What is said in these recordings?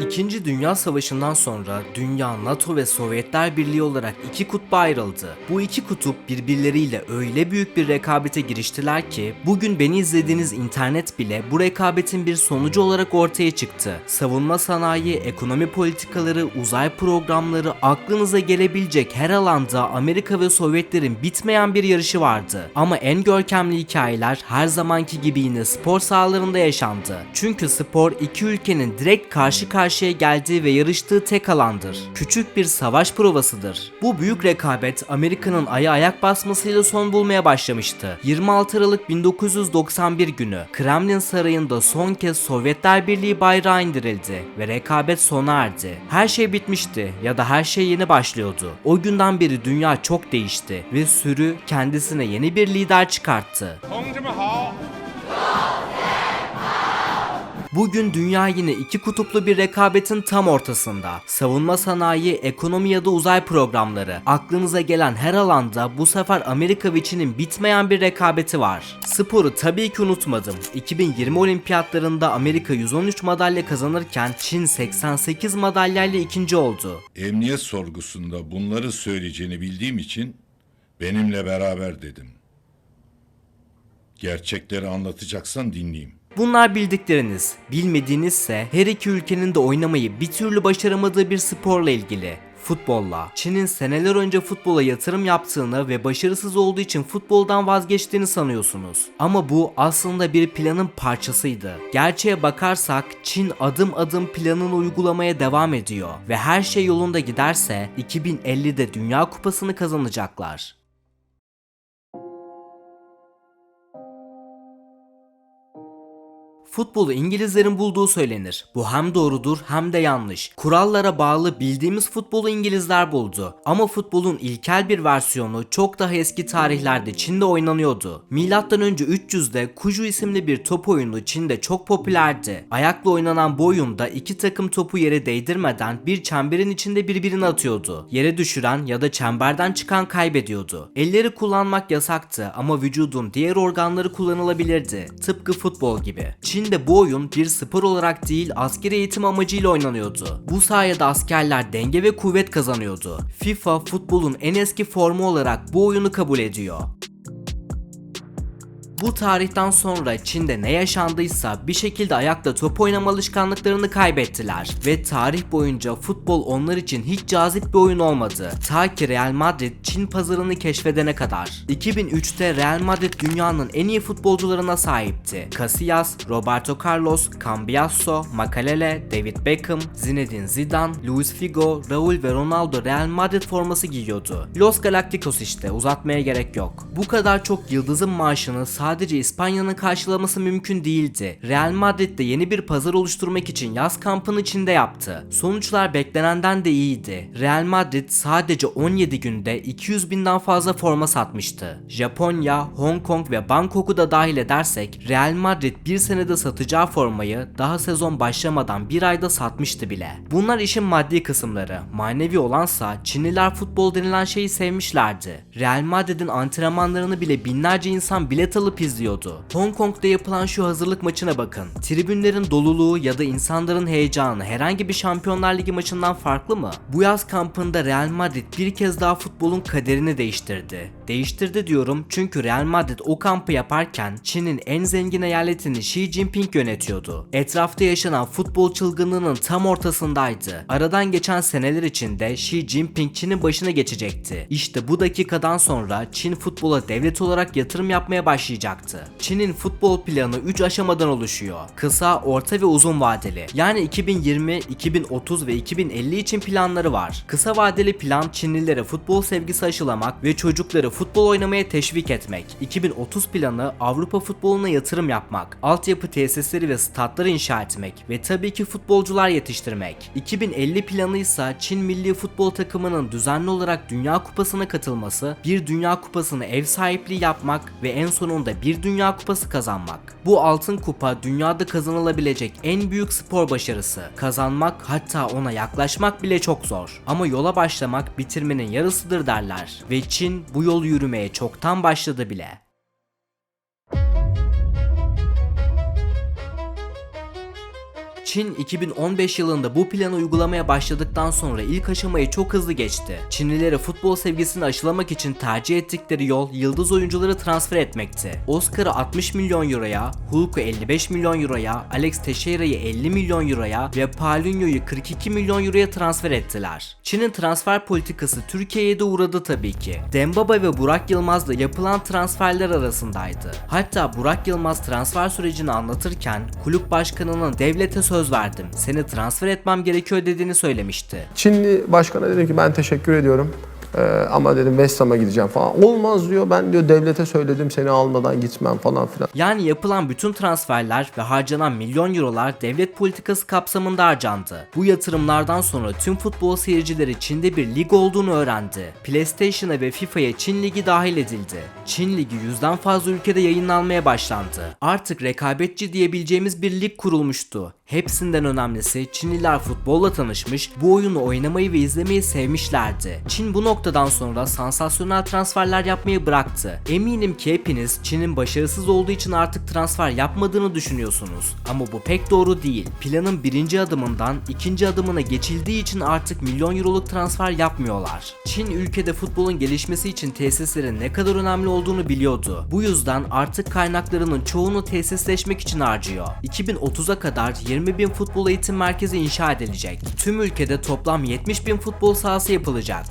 İkinci Dünya Savaşı'ndan sonra dünya NATO ve Sovyetler Birliği olarak iki kutba ayrıldı. Bu iki kutup birbirleriyle öyle büyük bir rekabete giriştiler ki bugün beni izlediğiniz internet bile bu rekabetin bir sonucu olarak ortaya çıktı. Savunma sanayi, ekonomi politikaları, uzay programları aklınıza gelebilecek her alanda Amerika ve Sovyetlerin bitmeyen bir yarışı vardı. Ama en görkemli hikayeler her zamanki gibi yine spor sahalarında yaşandı. Çünkü spor iki ülkenin direkt karşı karşıya geldiği ve yarıştığı tek alandır. Küçük bir savaş provasıdır. Bu büyük rekabet Amerika'nın aya ayak basmasıyla son bulmaya başlamıştı. 26 Aralık 1991 günü Kremlin Sarayı'nda son kez Sovyetler Birliği bayrağı indirildi ve rekabet sona erdi. Her şey bitmişti ya da her şey yeni başlıyordu. O günden beri dünya çok değişti ve sürü kendisine yeni bir lider çıkarttı. 同志们好， Bugün dünya yine iki kutuplu bir rekabetin tam ortasında. Savunma sanayi, ekonomi ya da uzay programları. Aklınıza gelen her alanda bu sefer Amerika ve Çin'in bitmeyen bir rekabeti var. Sporu tabii ki unutmadım. 2020 olimpiyatlarında Amerika 113 madalya kazanırken Çin 88 madalyayla ikinci oldu. Emniyet sorgusunda bunları söyleyeceğini bildiğim için benimle beraber dedim. Gerçekleri anlatacaksan dinleyeyim. Bunlar bildikleriniz. Bilmediğinizse her iki ülkenin de oynamayı bir türlü başaramadığı bir sporla ilgili. Futbolla. Çin'in seneler önce futbola yatırım yaptığını ve başarısız olduğu için futboldan vazgeçtiğini sanıyorsunuz. Ama bu aslında bir planın parçasıydı. Gerçeğe bakarsak Çin adım adım planını uygulamaya devam ediyor ve her şey yolunda giderse 2050'de Dünya Kupası'nı kazanacaklar. Futbolu İngilizlerin bulduğu söylenir. Bu hem doğrudur hem de yanlış. Kurallara bağlı bildiğimiz futbolu İngilizler buldu. Ama futbolun ilkel bir versiyonu çok daha eski tarihlerde Çin'de oynanıyordu. Milattan önce 300'de Kuju isimli bir top oyunu Çin'de çok popülerdi. Ayakla oynanan bu oyunda iki takım topu yere değdirmeden bir çemberin içinde birbirine atıyordu. Yere düşüren ya da çemberden çıkan kaybediyordu. Elleri kullanmak yasaktı ama vücudun diğer organları kullanılabilirdi. Tıpkı futbol gibi. Çin'de bu oyun bir spor olarak değil askeri eğitim amacıyla oynanıyordu. Bu sayede askerler denge ve kuvvet kazanıyordu. FIFA futbolun en eski formu olarak bu oyunu kabul ediyor. Bu tarihten sonra Çin'de ne yaşandıysa bir şekilde ayakta top oynama alışkanlıklarını kaybettiler ve tarih boyunca futbol onlar için hiç cazip bir oyun olmadı. Ta ki Real Madrid Çin pazarını keşfedene kadar. 2003'te Real Madrid dünyanın en iyi futbolcularına sahipti. Casillas, Roberto Carlos, Cambiasso, Makalele, David Beckham, Zinedine Zidane, Luis Figo, Raul ve Ronaldo Real Madrid forması giyiyordu. Los Galacticos işte uzatmaya gerek yok. Bu kadar çok yıldızın maaşını sadece İspanya'nın karşılaması mümkün değildi. Real Madrid de yeni bir pazar oluşturmak için yaz kampını içinde yaptı. Sonuçlar beklenenden de iyiydi. Real Madrid sadece 17 günde 200 binden fazla forma satmıştı. Japonya, Hong Kong ve Bangkok'u da dahil edersek Real Madrid bir senede satacağı formayı daha sezon başlamadan bir ayda satmıştı bile. Bunlar işin maddi kısımları. Manevi olansa Çinliler futbol denilen şeyi sevmişlerdi. Real Madrid'in antrenmanlarını bile binlerce insan bilet alıp izliyordu. Hong Kong'da yapılan şu hazırlık maçına bakın. Tribünlerin doluluğu ya da insanların heyecanı herhangi bir Şampiyonlar Ligi maçından farklı mı? Bu yaz kampında Real Madrid bir kez daha futbolun kaderini değiştirdi. Değiştirdi diyorum çünkü Real Madrid o kampı yaparken Çin'in en zengin eyaletini Xi Jinping yönetiyordu. Etrafta yaşanan futbol çılgınlığının tam ortasındaydı. Aradan geçen seneler içinde Xi Jinping Çin'in başına geçecekti. İşte bu dakikadan sonra Çin futbola devlet olarak yatırım yapmaya başlayacaktı. Çin'in futbol planı 3 aşamadan oluşuyor. Kısa, orta ve uzun vadeli. Yani 2020, 2030 ve 2050 için planları var. Kısa vadeli plan Çinlilere futbol sevgisi aşılamak ve çocukları futbol oynamaya teşvik etmek. 2030 planı Avrupa futboluna yatırım yapmak, altyapı tesisleri ve statları inşa etmek ve tabii ki futbolcular yetiştirmek. 2050 planı ise Çin milli futbol takımının düzenli olarak Dünya Kupası'na katılması, bir Dünya Kupası'na ev sahipliği yapmak ve en sonunda bir Dünya Kupası kazanmak. Bu altın kupa dünyada kazanılabilecek en büyük spor başarısı. Kazanmak hatta ona yaklaşmak bile çok zor. Ama yola başlamak bitirmenin yarısıdır derler. Ve Çin bu yolu yürümeye çoktan başladı bile. Çin 2015 yılında bu planı uygulamaya başladıktan sonra ilk aşamayı çok hızlı geçti. Çinlilere futbol sevgisini aşılamak için tercih ettikleri yol yıldız oyuncuları transfer etmekti. Oscar'ı 60 milyon euroya, Hulk'u 55 milyon euroya, Alex Teixeira'yı 50 milyon euroya ve Paulinho'yu 42 milyon euroya transfer ettiler. Çin'in transfer politikası Türkiye'ye de uğradı tabii ki. Dembaba ve Burak Yılmaz da yapılan transferler arasındaydı. Hatta Burak Yılmaz transfer sürecini anlatırken kulüp başkanının devlete söz verdim. Seni transfer etmem gerekiyor dediğini söylemişti. Çinli başkana dedim ki ben teşekkür ediyorum. Ee, ama dedim West Ham'a gideceğim falan. Olmaz diyor ben diyor devlete söyledim seni almadan gitmem falan filan. Yani yapılan bütün transferler ve harcanan milyon eurolar devlet politikası kapsamında harcandı. Bu yatırımlardan sonra tüm futbol seyircileri Çin'de bir lig olduğunu öğrendi. PlayStation'a ve FIFA'ya Çin Ligi dahil edildi. Çin Ligi yüzden fazla ülkede yayınlanmaya başlandı. Artık rekabetçi diyebileceğimiz bir lig kurulmuştu. Hepsinden önemlisi Çinliler futbolla tanışmış, bu oyunu oynamayı ve izlemeyi sevmişlerdi. Çin bu noktadan sonra sansasyonel transferler yapmayı bıraktı. Eminim ki hepiniz Çin'in başarısız olduğu için artık transfer yapmadığını düşünüyorsunuz. Ama bu pek doğru değil. Planın birinci adımından ikinci adımına geçildiği için artık milyon euroluk transfer yapmıyorlar. Çin ülkede futbolun gelişmesi için tesislerin ne kadar önemli olduğunu biliyordu. Bu yüzden artık kaynaklarının çoğunu tesisleşmek için harcıyor. 2030'a kadar 20 bin futbol eğitim merkezi inşa edilecek. Tüm ülkede toplam 70 bin futbol sahası yapılacak.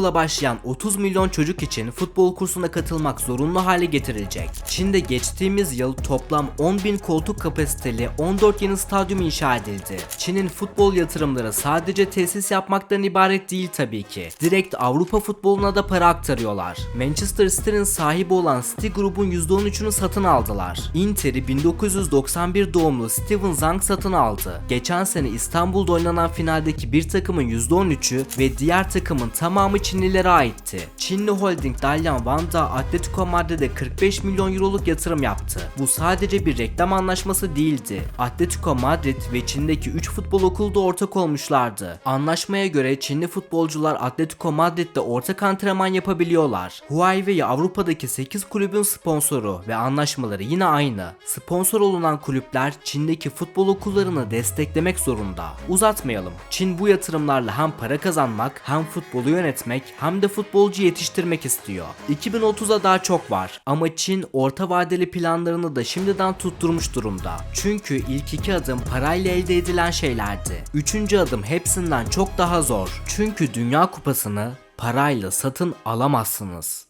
İlkokula başlayan 30 milyon çocuk için futbol kursuna katılmak zorunlu hale getirilecek. Çin'de geçtiğimiz yıl toplam 10 bin koltuk kapasiteli 14 yeni stadyum inşa edildi. Çin'in futbol yatırımları sadece tesis yapmaktan ibaret değil tabii ki. Direkt Avrupa futboluna da para aktarıyorlar. Manchester City'nin sahibi olan City grubun %13'ünü satın aldılar. Inter'i 1991 doğumlu Steven Zhang satın aldı. Geçen sene İstanbul'da oynanan finaldeki bir takımın %13'ü ve diğer takımın tamamı Çinlilere aitti. Çinli holding Dalian Wanda Atletico Madrid'e 45 milyon euroluk yatırım yaptı. Bu sadece bir reklam anlaşması değildi. Atletico Madrid ve Çin'deki 3 futbol okulu da ortak olmuşlardı. Anlaşmaya göre Çinli futbolcular Atletico Madrid'de ortak antrenman yapabiliyorlar. Huawei Avrupa'daki 8 kulübün sponsoru ve anlaşmaları yine aynı. Sponsor olunan kulüpler Çin'deki futbol okullarını desteklemek zorunda. Uzatmayalım. Çin bu yatırımlarla hem para kazanmak, hem futbolu yönetmek, hem de futbolcu yetiştirmek istiyor. 2030'a daha çok var ama Çin orta vadeli planlarını da şimdiden tutturmuş durumda. Çünkü ilk iki adım parayla elde edilen şeylerdi. Üçüncü adım hepsinden çok daha zor. Çünkü Dünya Kupası'nı parayla satın alamazsınız.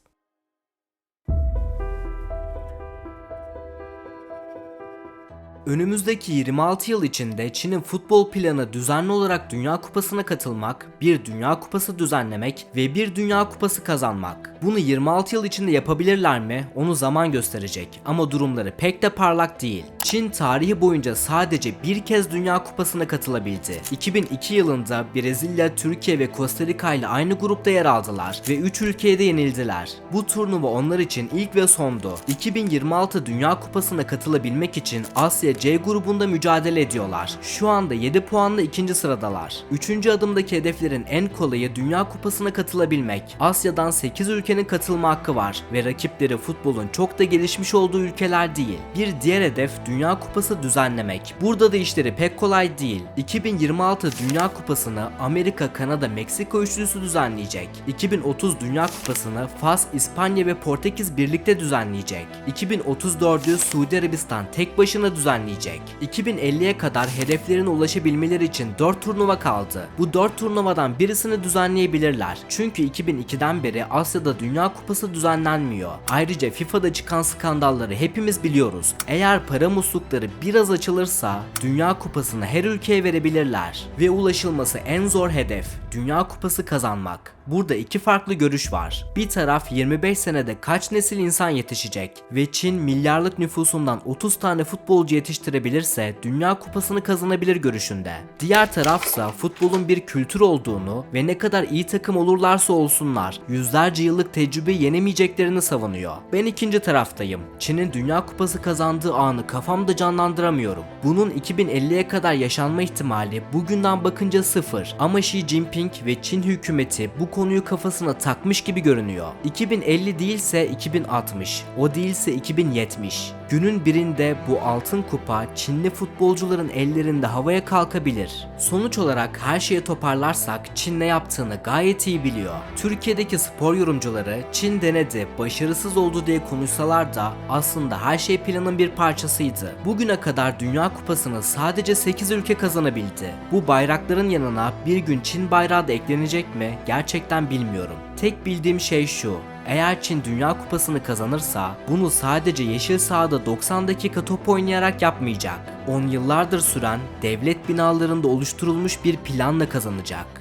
Önümüzdeki 26 yıl içinde Çin'in futbol planı düzenli olarak Dünya Kupası'na katılmak, bir Dünya Kupası düzenlemek ve bir Dünya Kupası kazanmak. Bunu 26 yıl içinde yapabilirler mi? Onu zaman gösterecek ama durumları pek de parlak değil. Çin tarihi boyunca sadece bir kez Dünya Kupası'na katılabildi. 2002 yılında Brezilya, Türkiye ve Costa Rica ile aynı grupta yer aldılar ve 3 ülkeye de yenildiler. Bu turnuva onlar için ilk ve sondu. 2026 Dünya Kupası'na katılabilmek için Asya C grubunda mücadele ediyorlar. Şu anda 7 puanla ikinci sıradalar. Üçüncü adımdaki hedeflerin en kolayı Dünya Kupası'na katılabilmek. Asya'dan 8 ülkenin katılma hakkı var ve rakipleri futbolun çok da gelişmiş olduğu ülkeler değil. Bir diğer hedef Dünya Kupası düzenlemek. Burada da işleri pek kolay değil. 2026 Dünya Kupası'nı Amerika, Kanada, Meksika üçlüsü düzenleyecek. 2030 Dünya Kupası'nı Fas, İspanya ve Portekiz birlikte düzenleyecek. 2034'ü Suudi Arabistan tek başına düzenleyecek. 2050'ye kadar hedeflerine ulaşabilmeleri için 4 turnuva kaldı. Bu 4 turnuvadan birisini düzenleyebilirler. Çünkü 2002'den beri Asya'da Dünya Kupası düzenlenmiyor. Ayrıca FIFA'da çıkan skandalları hepimiz biliyoruz. Eğer para muslukları biraz açılırsa Dünya Kupası'nı her ülkeye verebilirler. Ve ulaşılması en zor hedef Dünya Kupası kazanmak. Burada iki farklı görüş var. Bir taraf 25 senede kaç nesil insan yetişecek ve Çin milyarlık nüfusundan 30 tane futbolcu yetiştirebilirse Dünya Kupası'nı kazanabilir görüşünde. Diğer tarafsa futbolun bir kültür olduğunu ve ne kadar iyi takım olurlarsa olsunlar yüzlerce yıllık tecrübe yenemeyeceklerini savunuyor. Ben ikinci taraftayım. Çin'in Dünya Kupası kazandığı anı kafamda canlandıramıyorum. Bunun 2050'ye kadar yaşanma ihtimali bugünden bakınca sıfır ama Xi Jinping ve Çin hükümeti bu konuyu kafasına takmış gibi görünüyor. 2050 değilse 2060, o değilse 2070. Günün birinde bu altın kupa Çinli futbolcuların ellerinde havaya kalkabilir. Sonuç olarak her şeyi toparlarsak Çin ne yaptığını gayet iyi biliyor. Türkiye'deki spor yorumcuları Çin denedi, başarısız oldu diye konuşsalar da aslında her şey planın bir parçasıydı. Bugüne kadar Dünya Kupası'nı sadece 8 ülke kazanabildi. Bu bayrakların yanına bir gün Çin bayrağı da eklenecek mi gerçekten bilmiyorum. Tek bildiğim şey şu. Eğer Çin Dünya Kupası'nı kazanırsa bunu sadece yeşil sahada 90 dakika top oynayarak yapmayacak. 10 yıllardır süren devlet binalarında oluşturulmuş bir planla kazanacak.